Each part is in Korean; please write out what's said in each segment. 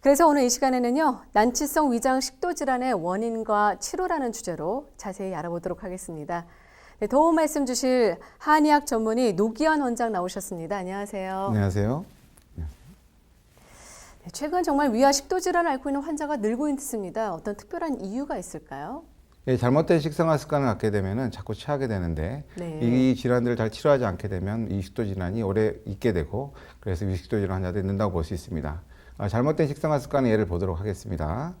그래서 오늘 이 시간에는요, 난치성 위장 식도 질환의 원인과 치료라는 주제로 자세히 알아보도록 하겠습니다. 네, 도움 말씀 주실 한의학 전문의 노기현 원장 나오셨습니다. 안녕하세요. 안녕하세요. 네, 최근 정말 위와 식도 질환을 앓고 있는 환자가 늘고 있습니다. 어떤 특별한 이유가 있을까요? 예, 잘못된 식생활 습관을 갖게 되면은 자꾸 취하게 되는데 네. 이 질환들을 잘 치료하지 않게 되면 이 식도 질환이 오래 있게 되고 그래서 위식도 질환 환자들이 는다고 볼 수 있습니다. 아, 잘못된 식생활 습관의 예를 보도록 하겠습니다.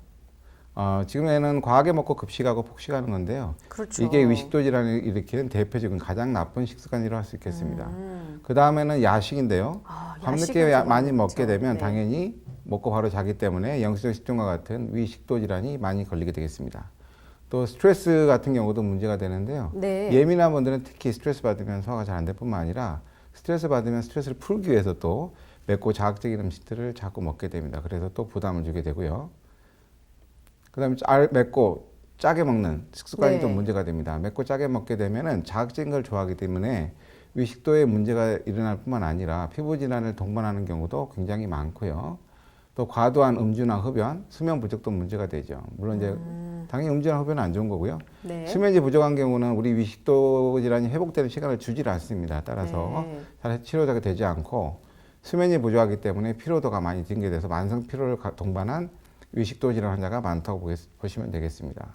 어, 지금에는 과하게 먹고 급식하고 폭식하는 건데요. 그렇죠. 이게 위식도 질환을 일으키는 대표적인 가장 나쁜 식습관이라고 할 수 있겠습니다. 음. 그 다음에는 야식인데요. 아, 밤늦게 야- 좀 많이. 먹게 되면 네. 당연히 먹고 바로 자기 때문에 영수증 식중과 같은 위식도 질환이 많이 걸리게 되겠습니다. 또 스트레스 같은 경우도 문제가 되는데요. 네. 예민한 분들은 특히 스트레스 받으면 소화가 잘 안 될 뿐만 아니라 스트레스 받으면 스트레스를 풀기 위해서 또 맵고 자극적인 음식들을 자꾸 먹게 됩니다. 그래서 또 부담을 주게 되고요. 그다음에 알 맵고 짜게 먹는 식습관이 네. 좀 문제가 됩니다. 맵고 짜게 먹게 되면은 자극적인 걸 좋아하기 때문에 위식도에 문제가 일어날 뿐만 아니라 피부 질환을 동반하는 경우도 굉장히 많고요. 또 과도한 음주나 흡연, 수면 부족도 문제가 되죠. 물론 이제 당연히 음주나 흡연은 안 좋은 거고요. 네. 수면이 부족한 경우는 우리 위식도 질환이 회복되는 시간을 주질 않습니다. 따라서 네. 잘 치료가 되지 않고 수면이 부족하기 때문에 피로도가 많이 증가돼서 만성 피로를 가- 동반한 위식도 질환 환자가 많다고 보시면 되겠습니다.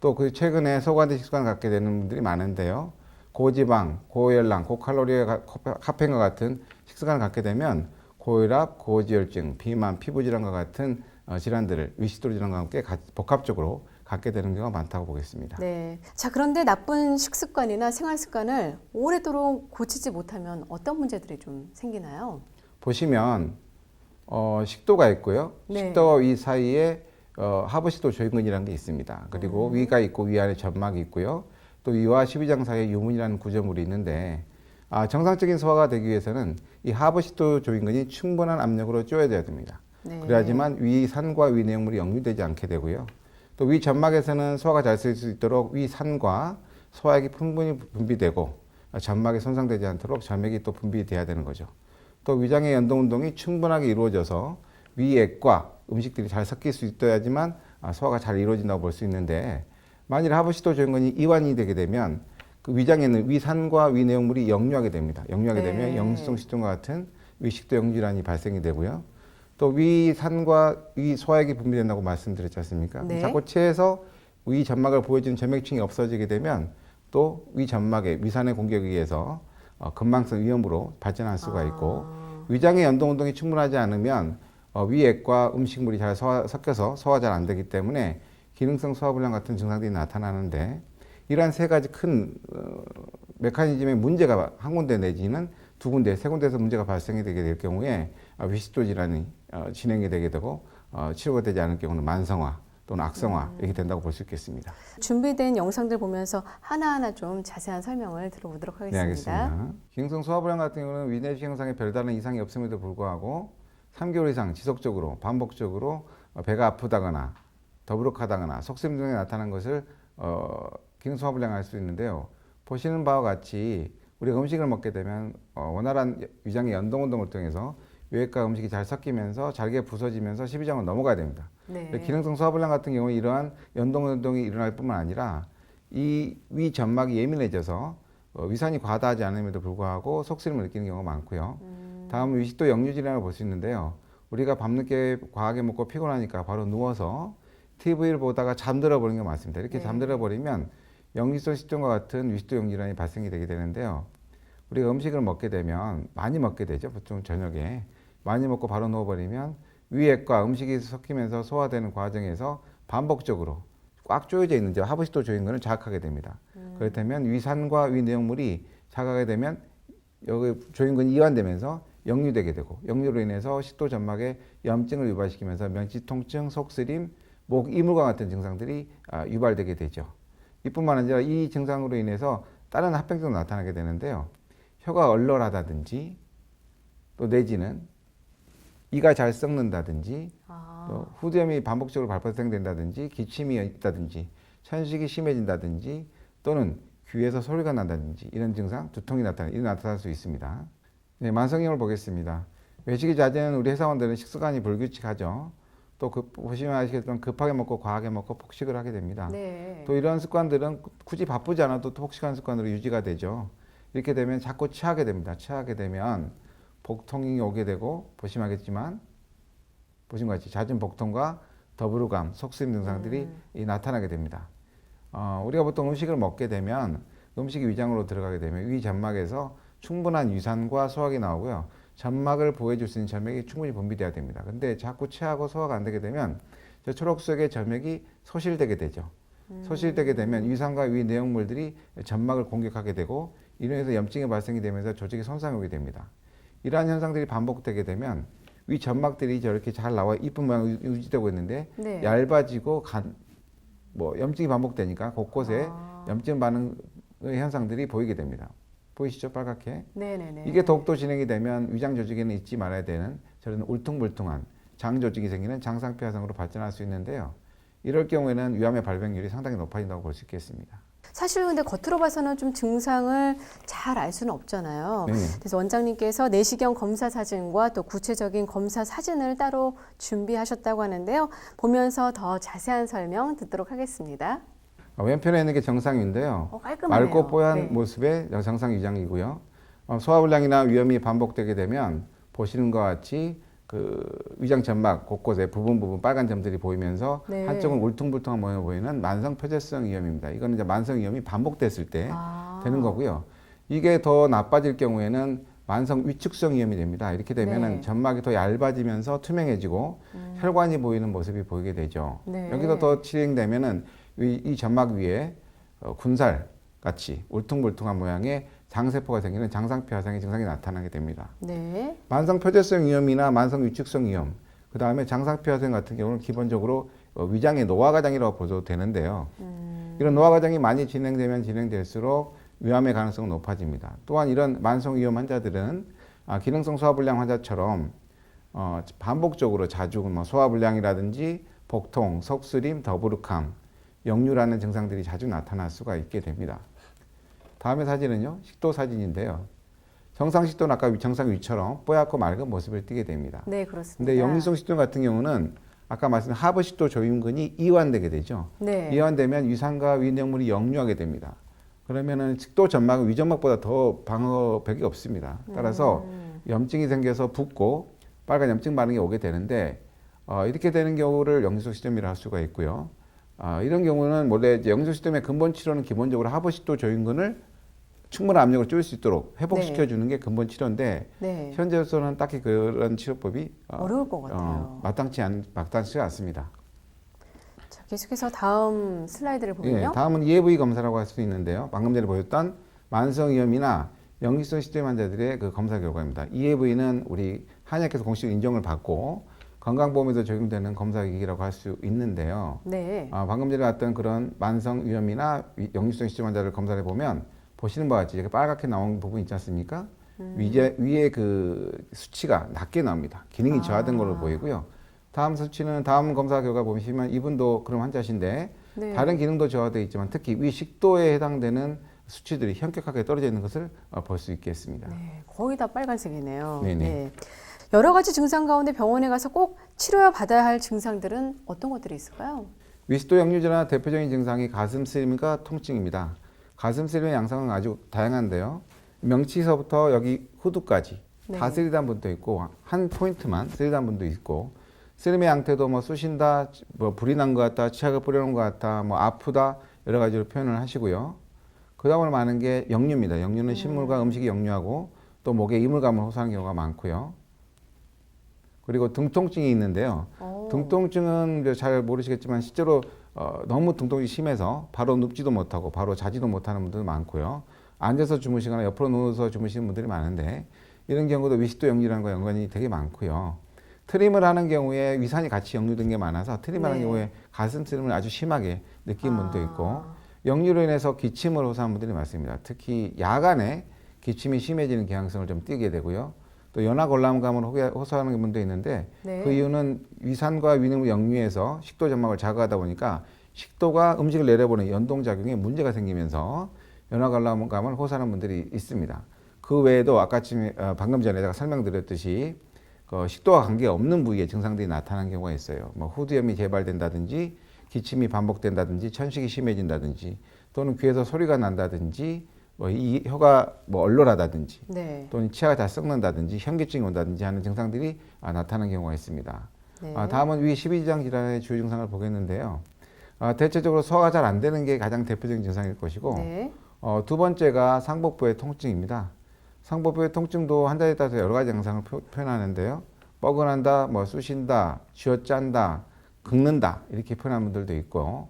또 그 최근에 소관대 식습관을 갖게 되는 분들이 많은데요. 고지방, 고열량, 고칼로리의 카페인과 같은 식습관을 갖게 되면 고혈압, 고지혈증, 비만, 피부 질환과 같은 어, 질환들을 위식도 질환과 함께 가- 복합적으로 갖게 되는 경우가 많다고 보겠습니다. 네. 자, 그런데 나쁜 식습관이나 생활 습관을 오래도록 고치지 못하면 어떤 문제들이 좀 생기나요? 보시면 어, 식도가 있고요. 네. 식도와 위 사이에 어, 하부식도 조인근이라는 게 있습니다. 그리고 위가 있고 위 아래 점막이 있고요. 또 위와 십이장 사이에 유문이라는 구조물이 있는데 아, 정상적인 소화가 되기 위해서는 이 하부식도 조인근이 충분한 압력으로 쪼여져야 됩니다. 네. 그래야지만 위 산과 위 내용물이 역류되지 않게 되고요. 또 위 점막에서는 소화가 잘 될 수 있도록 위 산과 소화액이 충분히 분비되고 점막이 손상되지 않도록 점액이 또 분비돼야 되는 거죠. 또 위장의 연동 운동이 충분하게 이루어져서 위액과 음식들이 잘 섞일 수 있어야지만 아, 소화가 잘 이루어진다고 볼 수 있는데 만일 하부식도 조인근이 이완이 되게 되면 그 위장에 있는 위산과 위 내용물이 역류하게 됩니다. 역류하게 네. 되면 영수성 식중과 같은 위식도 역류질환이 발생이 되고요. 또 위산과 위 소화액이 분비된다고 말씀드렸지 않습니까? 네. 자꾸 체해서 위 점막을 보여주는 점액층이 없어지게 되면 또 위 점막에 위산의 공격에 의해서 어, 금방성 위험으로 발전할 수가 있고 아. 위장의 연동 운동이 충분하지 않으면 어, 위액과 음식물이 잘 소화, 섞여서 소화 잘 안 되기 때문에 기능성 소화불량 같은 증상들이 나타나는데 이러한 세 가지 큰 어, 메커니즘의 문제가 한 군데 내지는 두 군데, 세 군데에서 문제가 발생이 되게 될 경우에 어, 위식도 질환이 어, 진행이 되게 되고 어, 치료가 되지 않을 경우는 만성화 또는 악성화 이렇게 된다고 볼 수 있겠습니다. 준비된 영상들 보면서 하나하나 좀 자세한 설명을 들어보도록 네, 하겠습니다. 알겠습니다. 기능성 소화불량 같은 경우는 위내식 현상에 별다른 이상이 없음에도 불구하고 3개월 이상 지속적으로 반복적으로 어, 배가 아프다거나 더부룩하다거나 속쓰림 등이 나타난 것을 어, 기능성 소화불량 할 수 있는데요. 보시는 바와 같이 우리가 음식을 먹게 되면 어, 원활한 위장의 연동 운동을 통해서 위액과 음식이 잘 섞이면서 잘게 부서지면서 십이장을 넘어가야 됩니다. 네. 기능성 소화불량 같은 경우 이러한 연동 운동이 일어날 뿐만 아니라 이 위 점막이 예민해져서 어, 위산이 과다하지 않음에도 불구하고 속쓰림을 느끼는 경우가 많고요. 음. 다음은 위식도 역류 질환을 볼 수 있는데요. 우리가 밤늦게 과하게 먹고 피곤하니까 바로 누워서 TV를 보다가 잠들어 버리는 게 많습니다. 이렇게 네. 잠들어 버리면 역류성 식중과 같은 위식도 역류 질환이 발생이 되게 되는데요. 우리가 음식을 먹게 되면 많이 먹게 되죠. 보통 저녁에 많이 먹고 바로 누워버리면 위액과 음식이 섞이면서 소화되는 과정에서 반복적으로 꽉 조여져 있는 저 하부식도 조인근을 자극하게 됩니다. 그렇다면 위산과 위 내용물이 자극하게 되면 여기 조인근이 이완되면서 역류되게 되고 역류로 인해서 식도 점막에 염증을 유발시키면서 명치 통증, 속쓰림, 목 이물과 같은 증상들이 아, 유발되게 되죠. 이뿐만 아니라 이 증상으로 인해서 다른 합병증도 나타나게 되는데요. 혀가 얼얼하다든지 또 내지는 이가 잘 썩는다든지 아. 또 후두염이 반복적으로 발생된다든지 기침이 있다든지 천식이 심해진다든지 또는 귀에서 소리가 난다든지 이런 증상 두통이 나타나 이런 나타날 수 있습니다. 네, 만성형을 보겠습니다. 외식이 잦은 우리 회사원들은 식습관이 불규칙하죠. 또 그, 보시면 아시겠지만 급하게 먹고 과하게 먹고 폭식을 하게 됩니다. 네. 또 이런 습관들은 굳이 바쁘지 않아도 또 폭식한 습관으로 유지가 되죠. 이렇게 되면 자꾸 취하게 됩니다. 취하게 되면 복통이 오게 되고 보시면 알겠지만 보신 것 같이 잦은 복통과 더부룩감, 속쓰림 증상들이 음. 이 나타나게 됩니다. 어, 우리가 보통 음식을 먹게 되면 음식이 위장으로 들어가게 되면 위 점막에서 충분한 유산과 소화기 나오고요. 점막을 보호해줄 수 있는 점액이 충분히 분비돼야 됩니다. 근데 자꾸 체하고 소화가 안 되게 되면 저 초록색의 점액이 소실되게 되죠. 소실되게 되면 위산과 위 내용물들이 점막을 공격하게 되고 이로 인해서 염증이 발생이 되면서 조직이 손상이 오게 됩니다. 이러한 현상들이 반복되게 되면 위 점막들이 저렇게 잘 나와 이쁜 모양 이 유지되고 있는데 네. 얇아지고 간, 뭐 염증이 반복되니까 곳곳에 아. 염증 반응의 현상들이 보이게 됩니다. 보이시죠? 빨갛게. 네네네. 이게 더욱더 진행이 되면 위장 조직에는 잊지 말아야 되는 저런 울퉁불퉁한 장 조직이 생기는 장상폐화성으로 발전할 수 있는데요. 이럴 경우에는 위암의 발병률이 상당히 높아진다고 볼 수 있겠습니다. 사실 근데 겉으로 봐서는 좀 증상을 잘 알 수는 없잖아요. 네. 그래서 원장님께서 내시경 검사 사진과 또 구체적인 검사 사진을 따로 준비하셨다고 하는데요. 보면서 더 자세한 설명 듣도록 하겠습니다. 어, 왼편에 있는 게 정상인데요. 어, 깔끔하네요. 맑고 뽀얀 네. 모습의 정상 위장이고요. 어, 소화불량이나 위염이 반복되게 되면 보시는 것 같이 그 위장 점막 곳곳에 부분 부분 빨간 점들이 보이면서 네. 한쪽은 울퉁불퉁한 모양을 보이는 만성 표재성 위염입니다. 이거는 이제 만성 위염이 반복됐을 때 아. 되는 거고요. 이게 더 나빠질 경우에는 만성 위축성 위염이 됩니다. 이렇게 되면은 네. 점막이 더 얇아지면서 투명해지고 혈관이 보이는 모습이 보이게 되죠. 네. 여기서 더 진행되면은 이, 이 점막 위에 어, 군살 같이 울퉁불퉁한 모양의 장세포가 생기는 장상폐화상의 증상이 나타나게 됩니다. 네. 만성 표재성 위염이나 만성 위축성 위염, 그 다음에 장상폐화성 같은 경우는 기본적으로 어, 위장의 노화 과정이라고 보도 되는데요. 이런 노화 과정이 많이 진행되면 진행될수록 위암의 가능성은 높아집니다. 또한 이런 만성 위염 환자들은 아, 기능성 소화불량 환자처럼 어, 반복적으로 자주 뭐 소화불량이라든지 복통, 속쓰림, 더부룩함, 역류라는 증상들이 자주 나타날 수가 있게 됩니다. 다음의 사진은요, 식도 사진인데요. 정상 식도는 아까 위- 정상 위처럼 뽀얗고 맑은 모습을 띠게 됩니다. 네, 그렇습니다. 근데 역류성 식도 같은 경우는 아까 말씀드린 하부 식도 조임근이 이완되게 되죠. 네. 이완되면 위산과 위내용물이 역류하게 됩니다. 그러면은 식도 점막은 위점막보다 더 방어벽이 없습니다. 따라서 음. 염증이 생겨서 붓고 빨간 염증 반응이 오게 되는데 어, 이렇게 되는 경우를 역류성 식도염이라 할 수가 있고요. 아, 이런 경우는 원래 식도염의 근본 치료는 기본적으로 하부 식도 조임근을 충분한 압력을 줄일 수 있도록 회복시켜 주는 게 근본 치료인데 네. 현재로서는 딱히 그런 치료법이 어, 어려울 것 같아요. 어, 마땅치 않 마땅치 않습니다. 자, 계속해서 다음 슬라이드를 보면요. 예, 다음은 EAV 검사라고 할 수 있는데요. 방금 전에 보였던 만성 위염이나 역류성 식도염 환자들의 그 검사 결과입니다. EAV는 우리 한약에서 공식 인정을 받고 건강보험에서 적용되는 검사기기라고 할 수 있는데요. 네. 아, 방금 전에 봤던 그런 만성 위염이나 위- 역류성 식도염 환자를 검사를 보면 보시는 바와 같이 이렇게 빨갛게 나온 부분 있지 않습니까? 위에, 위에 그 수치가 낮게 나옵니다. 기능이 저하된 걸로 보이고요. 다음 수치는 다음 검사 결과 보시면 이분도 그런 환자신데 네. 다른 기능도 저하되어 있지만 특히 위 식도에 해당되는 수치들이 현격하게 떨어져 있는 것을 어, 볼수 있겠습니다. 네, 거의 다 빨간색이네요. 네네. 네. 여러 가지 증상 가운데 병원에 가서 꼭 치료해 받아야 할 증상들은 어떤 것들이 있을까요? 위식도 역류질환 대표적인 증상이 가슴 쓰림과 통증입니다. 가슴 쓰림의 양상은 아주 다양한데요. 명치서부터 여기 후두까지 네. 다 쓰리단 분도 있고 한 포인트만 쓰리단 분도 있고 쓰림의 양태도 뭐 쑤신다, 뭐 불이 난 것 같다, 치약을 뿌려놓은 것 같다, 뭐 아프다 여러 가지로 표현을 하시고요. 그 다음으로 많은 게 역류입니다. 역류는 식물과 음식이 역류하고 또 목에 이물감을 호소하는 경우가 많고요. 그리고 등통증이 있는데요. 오. 등통증은 잘 모르시겠지만 실제로 어, 너무 등통이 심해서 바로 눕지도 못하고 바로 자지도 못하는 분들도 많고요. 앉아서 주무시거나 옆으로 누워서 주무시는 분들이 많은데 이런 경우도 위식도 역류랑과 연관이 되게 많고요. 트림을 하는 경우에 위산이 같이 역류된 게 많아서 트림하는 네. 경우에 가슴 트림을 아주 심하게 느낀 분도 있고 아. 역류로 인해서 기침을 호소하는 분들이 많습니다. 특히 야간에 기침이 심해지는 경향성을 좀 띠게 되고요. 또 연화 골람 감을 호게- 호소하는 분도 있는데 네. 그 이유는 위산과 위능을 역류해서 식도 점막을 자극하다 보니까 식도가 음식을 내려보는 연동 작용에 문제가 생기면서 연화 골람 감을 호소하는 분들이 있습니다. 그 외에도 아까 쯤에 어, 방금 전에 제가 설명드렸듯이 그 식도와 관계 없는 부위에 증상들이 나타나는 경우가 있어요. 뭐 후두염이 재발된다든지 기침이 반복된다든지 천식이 심해진다든지 또는 귀에서 소리가 난다든지 뭐 이 혀가 뭐 얼얼하다든지 네. 또는 치아가 다 썩는다든지 현기증이 온다든지 하는 증상들이 아, 나타나는 경우가 있습니다. 네. 아, 다음은 위 12지장 질환의 주요 증상을 보겠는데요. 아, 대체적으로 소화가 잘 안 되는 게 가장 대표적인 증상일 것이고 네. 어, 두 번째가 상복부의 통증입니다. 상복부의 통증도 환자에 따라서 여러 가지 증상을 표, 현하는데요 뻐근한다, 뭐 쑤신다, 쥐어짠다, 긁는다 이렇게 표현하는 분들도 있고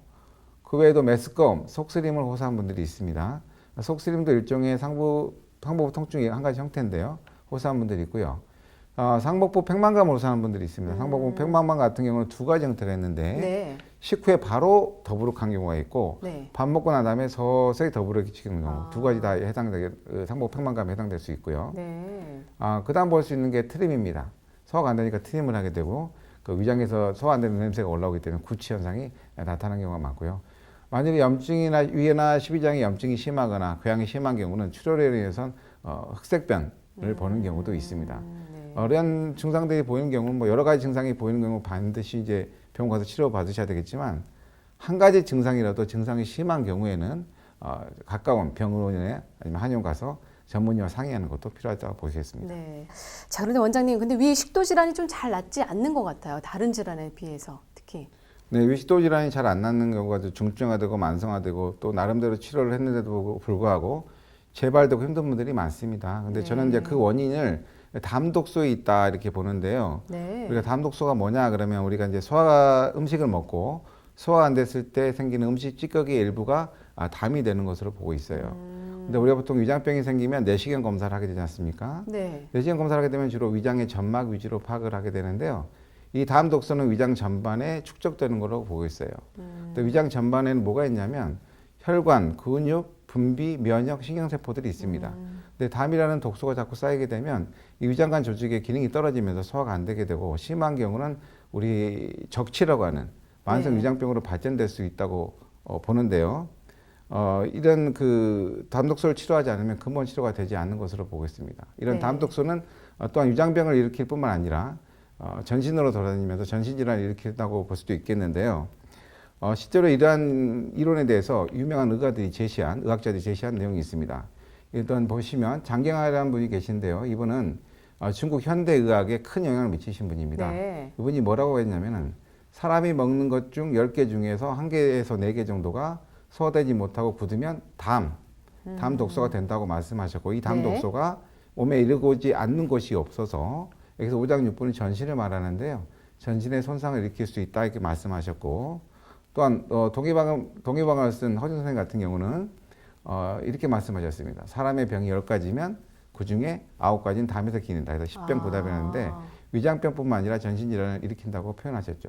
그 외에도 메스꺼움, 속쓰림을 호소하는 분들이 있습니다. 속쓰림도 일종의 상부 상복부 통증의 한 가지 형태인데요. 호소하는 분들이 있고요. 어, 상복부 팽만감을 호소하는 분들이 있습니다. 상복부 팽만감 같은 경우는 두 가지 형태가 있는데 네. 식후에 바로 더부룩한 경우가 있고 네. 밥 먹고 난 다음에 서서히 더부룩해지는 경우 아. 두 가지 다 해당되게 어, 상복 팽만감에 해당될 수 있고요. 네. 아 그다음 볼 수 있는 게 트림입니다. 소화가 안 되니까 트림을 하게 되고 그 위장에서 소화 안 되는 냄새가 올라오기 때문에 구취 현상이 나타나는 경우가 많고요. 만일에 염증이나 위에나 십이장에 염증이 심하거나 궤양이 심한 경우는 출혈에 의해서 어, 흑색변을 보는 경우도 있습니다. 음, 네. 어, 이런 증상들이 보이는 경우는 뭐 여러 가지 증상이 보이는 경우 반드시 이제 병원 가서 치료 받으셔야 되겠지만 한 가지 증상이라도 증상이 심한 경우에는 어, 가까운 병원에 아니면 한의원 가서 전문의와 상의하는 것도 필요하다고 보시겠습니다. 네. 자, 그런데 원장님, 근데 위 식도 질환이 좀 잘 낫지 않는 것 같아요. 다른 질환에 비해서 특히. 네, 위식도 질환이 잘 안 낫는 경우가 좀 중증화되고 만성화되고 또 나름대로 치료를 했는데도 불구하고 재발되고 힘든 분들이 많습니다. 근데 저는 이제 네. 그 원인을 담 독소에 있다 이렇게 보는데요. 네. 우리가 담 독소가 뭐냐 그러면 우리가 이제 소화 음식을 먹고 소화 안 됐을 때 생기는 음식 찌꺼기의 일부가 아, 담이 되는 것으로 보고 있어요. 음, 근데 우리가 보통 위장병이 생기면 내시경 검사를 하게 되지 않습니까? 네. 내시경 검사를 하게 되면 주로 위장의 점막 위주로 파악을 하게 되는데요. 이 다음 독소는 위장 전반에 축적되는 거라고 보고 있어요. 음, 근데 위장 전반에는 뭐가 있냐면 혈관, 근육, 분비, 면역, 신경세포들이 있습니다. 음, 근데 담이라는 독소가 자꾸 쌓이게 되면 이 위장관 조직의 기능이 떨어지면서 소화가 안 되게 되고 심한 경우는 우리 적치라고 하는 만성 네. 위장병으로 발전될 수 있다고 어, 보는데요. 어, 이런 그 담독소를 치료하지 않으면 근본 치료가 되지 않는 것으로 보겠습니다. 이런 네. 담독소는 어, 또한 위장병을 일으킬 뿐만 아니라 어, 전신으로 돌아다니면서 전신질환을 일으킨다고 볼 수도 있겠는데요. 어, 실제로 이러한 이론에 대해서 유명한 의가들이 제시한 의학자들이 제시한 내용이 있습니다. 일단 보시면 장경하라는 분이 계신데요. 이분은 어, 중국 현대의학에 큰 영향을 미치신 분입니다. 네. 이분이 뭐라고 했냐면은 사람이 먹는 것 중 10개 중에서 1개에서 4개 정도가 소화되지 못하고 굳으면 담, 담 독소가 된다고 말씀하셨고 이담 음. 네. 독소가 몸에 이르고지 않는 곳이 없어서 여기서 오장육부는 전신을 말하는데요. 전신에 손상을 일으킬 수 있다 이렇게 말씀하셨고 또한 어, 동의방을 동의방을 쓴 허준 선생 같은 경우는 어, 이렇게 말씀하셨습니다. 사람의 병이 10가지면 그 중에 9가지는 담에서 기는다. 그래서 10병 보답이라는데 아, 위장병뿐만 아니라 전신 질환을 일으킨다고 표현하셨죠.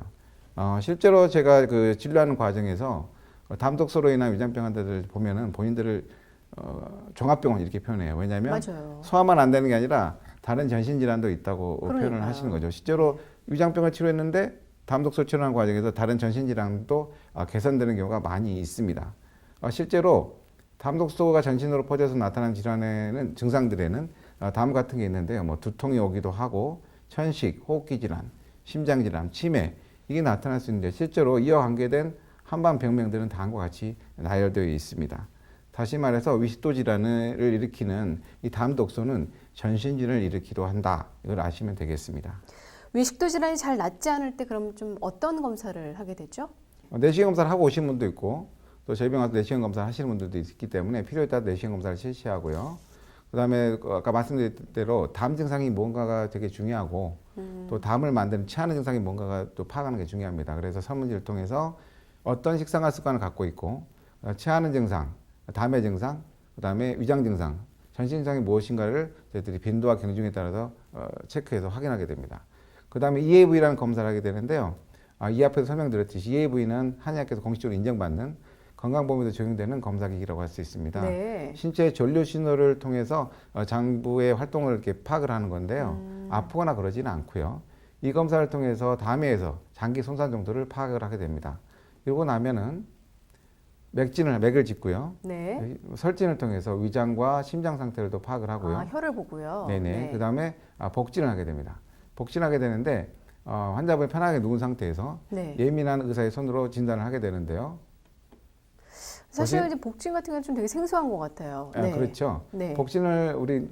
어, 실제로 제가 그 진료하는 과정에서 어, 담독소로 인한 위장병 환자들 보면은 본인들을 어, 종합병원 이렇게 표현해요. 왜냐하면 맞아요. 소화만 안 되는 게 아니라 다른 전신 질환도 있다고 표현을 그러니까요. 하시는 거죠. 실제로 위장병을 치료했는데 담독소 치료하는 과정에서 다른 전신 질환도 아, 개선되는 경우가 많이 있습니다. 아, 실제로 담독소가 전신으로 퍼져서 나타나는 질환에는 증상들에는 아, 다음 같은 게 있는데요. 뭐 두통이 오기도 하고 천식, 호흡기 질환, 심장 질환, 치매 이게 나타날 수 있는데 실제로 이와 관계된 한반 병명들은 다음과 같이 나열되어 있습니다. 다시 말해서 위식도 질환을 일으키는 이 담독소는 전신 질환을 일으키기도 한다. 이걸 아시면 되겠습니다. 위 식도 질환이 잘 낫지 않을 때 그럼 좀 어떤 검사를 하게 되죠? 어, 내시경 검사를 하고 오신 분도 있고 또 저희 병원 와서 내시경 검사를 하시는 분들도 있기 때문에 필요에 따라 내시경 검사를 실시하고요. 그다음에 그 아까 말씀드린 대로 담 증상이 뭔가가 되게 중요하고 또 담을 만드는 체하는 증상이 뭔가가 또 파악하는 게 중요합니다. 그래서 설문지를 통해서 어떤 식생활 습관을 갖고 있고 어, 체하는 증상, 담의 증상, 그 다음에 위장 증상, 전신 증상이 무엇인가를 저희들이 빈도와 경중에 따라서 어, 체크해서 확인하게 됩니다. 그 다음에 EAV라는 검사를 하게 되는데요. 아, 이 앞에서 설명드렸듯이 EAV는 한의학에서 공식적으로 인정받는 건강보험에도 적용되는 검사기기라고 할 수 있습니다. 네. 신체 전류 신호를 통해서 어, 장부의 활동을 이렇게 파악을 하는 건데요. 음. 아프거나 그러지는 않고요. 이 검사를 통해서 담에에서 장기 손상 정도를 파악을 하게 됩니다. 그리고 나면은 맥진을 맥을 짚고요. 네. 설진을 통해서 위장과 심장 상태를 또 파악을 하고요. 아, 혀를 보고요. 네네. 네. 그다음에 아, 복진을 하게 됩니다. 복진하게 되는데 어, 환자분이 편하게 누운 상태에서 네. 예민한 의사의 손으로 진단을 하게 되는데요. 사실? 이제 복진 같은 경우는 좀 되게 생소한 것 같아요. 아, 그렇죠. 네. 복진을 우리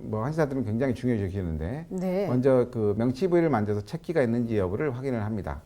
뭐 환자들은 굉장히 중요시 여기는데 네. 먼저 그 명치 부위를 만져서 채기가 있는지 여부를 확인을 합니다.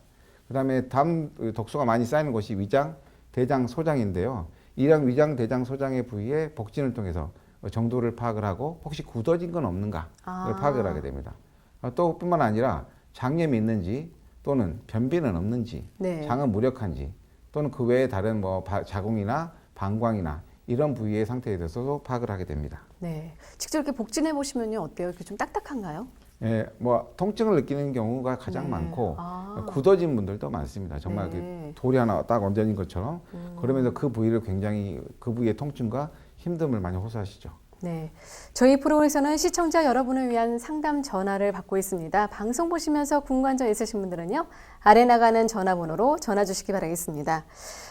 그다음에 담 독소가 많이 쌓이는 곳이 위장, 대장, 소장인데요. 이랑 위장, 대장, 소장의 부위에 복진을 통해서 정도를 파악을 하고 혹시 굳어진 건 없는가를 아. 파악을 하게 됩니다. 어, 또 뿐만 아니라 장염이 있는지 또는 변비는 없는지 네. 장은 무력한지 또는 그 외에 다른 뭐 바- 자궁이나 방광이나 이런 부위의 상태에 대해서도 파악을 하게 됩니다. 네. 직접 이렇게 복진해 보시면요 어때요? 이렇게 좀 딱딱한가요? 예, 뭐 통증을 느끼는 경우가 가장 네. 많고 아. 굳어진 분들도 많습니다. 정말 네. 그 돌이 하나 딱 얹어진 것처럼 음. 그러면서 그 부위를 굉장히 그 부위의 통증과 힘듦을 많이 호소하시죠. 네. 저희 프로에서는 시청자 여러분을 위한 상담 전화를 받고 있습니다. 방송 보시면서 궁금한 점 있으신 분들은요. 아래 나가는 전화번호로 전화 주시기 바라겠습니다.